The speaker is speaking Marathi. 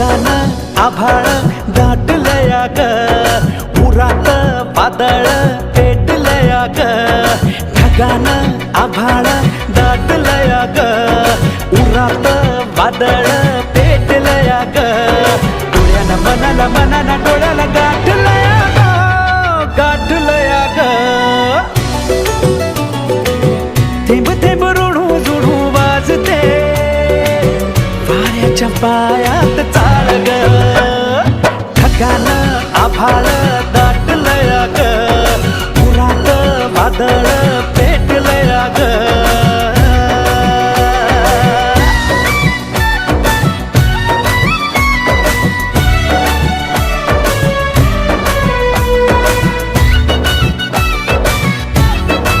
आभाळ दाटलया ग उरात वादळ पेटलया ग ढगान आभाळ दाटलया ग उरात वादळ पेटलया ग डोळ्यानं मनाला मनाला डोळ्या तुझ्या पायात चाल ग. ठकान आभाळ दाट